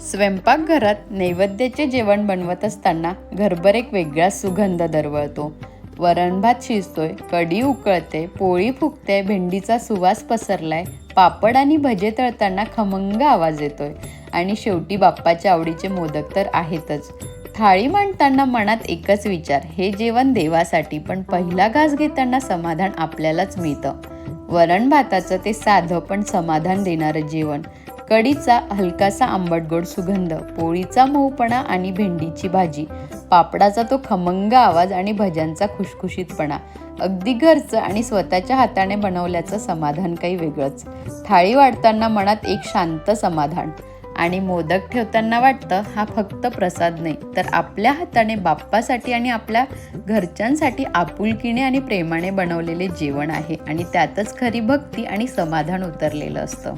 स्वयंपाकघरात नैवेद्याचे जेवण बनवत असताना घरभर एक वेगळाच सुगंध दरवळतो. वरण भात शिजतोय कढी उकळते पोळी फुगते भेंडीचा सुवास पसरलाय पापड आणि भजे तळताना खमंग आवाज येतोय. आणि शेवटी बाप्पाच्या आवडीचे मोदक तर आहेतच. थाळी मांडताना मनात एकच विचार हे जेवण देवासाठी पण पहिला घास घेताना समाधान आपल्यालाच मिळतं. वरण भाताचं ते साधं पण समाधान देणारं जेवण. कढीचा हलकासा आंबट गोड सुगंध पोळीचा मऊपणा आणि भेंडीची भाजी. पापडाचा तो खमंग आवाज आणि भज्यांचा खुशखुशीतपणा. अगदी घरचं आणि स्वतःच्या हाताने बनवल्याचं समाधान काही वेगळंच. थाळी वाढताना मनात एक शांत समाधान. आणि मोदक ठेवताना वाटतं हा फक्त प्रसाद नाही तर आपल्या हाताने बाप्पासाठी आणि आपल्या घरच्यांसाठी आपुलकीने आणि प्रेमाने बनवलेले जेवण आहे आणि त्यातच खरी भक्ती आणि समाधान उतरलेलं असतं.